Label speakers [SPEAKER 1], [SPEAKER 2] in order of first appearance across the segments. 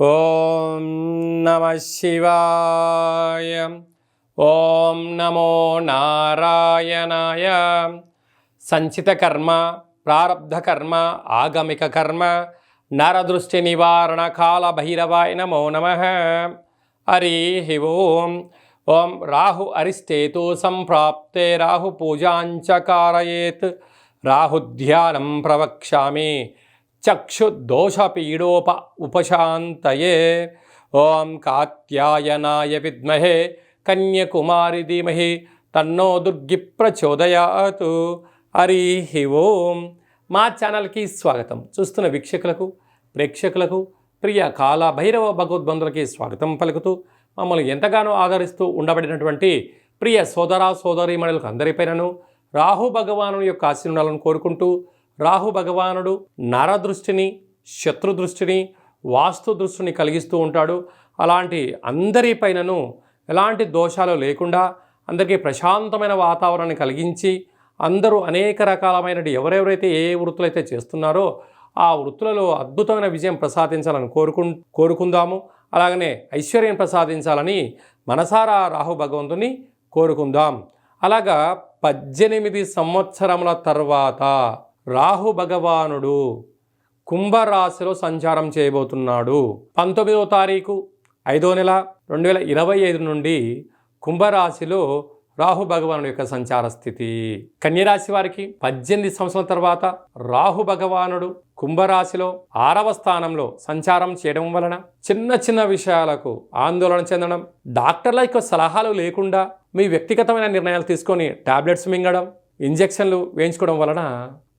[SPEAKER 1] ఓం నమ శివాయ. ఓం నమో నారాయణాయ. సంచిత కర్మ ప్రారబ్ధ కర్మ ఆగమిక కర్మ నరదృష్టి నివారణ కాల భైరవాయ నమో నమ. హరి ఓం. ఓం రాహు అరిష్టేతు సంప్రాప్తే రాహు పూజాంచ కారయేత్ రాహుధ్యానం ప్రవక్ష్యామి. చక్షుర్దోషపీడోప ఉపశాంతయే ఓం కాత్యాయనాయ విద్మహే కన్యకుమారి ధీమహి తన్నో దుర్గి ప్రచోదయాతు హరి ఓం మా ఛానల్కి స్వాగతం. చూస్తున్న వీక్షకులకు ప్రేక్షకులకు ప్రియ కాల భైరవ భగవద్బంధులకి స్వాగతం పలుకుతూ మమ్మల్ని ఎంతగానో ఆదరిస్తూ ఉండబడినటువంటి ప్రియ సోదర సోదరీమణులకు అందరిపైనను రాహు భగవాను యొక్క ఆశీర్వాదాలను కోరుకుంటూ రాహు భగవానుడు నరదృష్టిని శత్రు దృష్టిని వాస్తు దృష్టిని కలిగిస్తూ ఉంటాడు. అలాంటి అందరిపైనను ఎలాంటి దోషాలు లేకుండా అందరికీ ప్రశాంతమైన వాతావరణాన్ని కలిగించి అందరూ అనేక రకాలమైన ఎవరెవరైతే ఏ ఏ వృత్తులు అయితే చేస్తున్నారో ఆ వృత్తులలో అద్భుతమైన విజయం ప్రసాదించాలని కోరుకు కోరుకుందాము. అలాగనే ఐశ్వర్యం ప్రసాదించాలని మనసారా రాహు భగవంతుని కోరుకుందాం. అలాగా పద్దెనిమిది సంవత్సరముల తర్వాత రాహు భగవానుడు కుంభరాశిలో సంచారం చేయబోతున్నాడు. పంతొమ్మిదవ తారీఖు ఐదో నెల రెండు వేల ఇరవై ఐదు నుండి కుంభరాశిలో రాహు భగవానుడు యొక్క సంచార స్థితి. కన్యరాశి వారికి పద్దెనిమిది సంవత్సరాల తర్వాత రాహు భగవానుడు కుంభరాశిలో ఆరవ స్థానంలో సంచారం చేయడం వలన చిన్న చిన్న విషయాలకు ఆందోళన చెందడం డాక్టర్ల యొక్క సలహాలు లేకుండా మీ వ్యక్తిగతమైన నిర్ణయాలు తీసుకొని టాబ్లెట్స్ మింగడం ఇంజెక్షన్లు వేయించుకోవడం వలన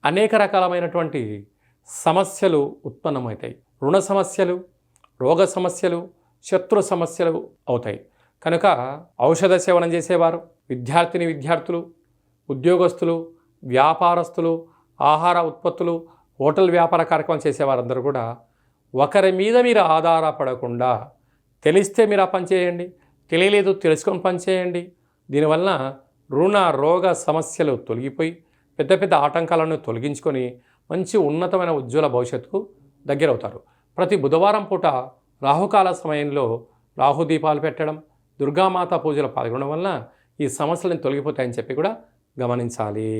[SPEAKER 1] అనేక రకాలమైనటువంటి సమస్యలు ఉత్పన్నమవుతాయి. రుణ సమస్యలు రోగ సమస్యలు శత్రు సమస్యలు అవుతాయి. కనుక ఔషధ సేవనం చేసేవారు విద్యార్థిని విద్యార్థులు ఉద్యోగస్తులు వ్యాపారస్తులు ఆహార ఉత్పత్తులు హోటల్ వ్యాపార కార్యక్రమం చేసేవారందరూ కూడా ఒకరి మీద మీరు ఆధారపడకుండా తెలిస్తే మీరు ఆ పని చేయండి తెలియలేదు తెలుసుకొని పని చేయండి. దీనివలన రుణ రోగ సమస్యలు తొలగిపోయి పెద్ద పెద్ద ఆటంకాలను తొలగించుకొని మంచి ఉన్నతమైన ఉజ్వల భవిష్యత్తుకు దగ్గరవుతారు. ప్రతి బుధవారం పూట రాహుకాల సమయంలో రాహుదీపాలు పెట్టడం దుర్గామాత పూజలు పాల్గొనడం వలన ఈ సమస్యలను తొలగిపోతాయని చెప్పి కూడా గమనించాలి.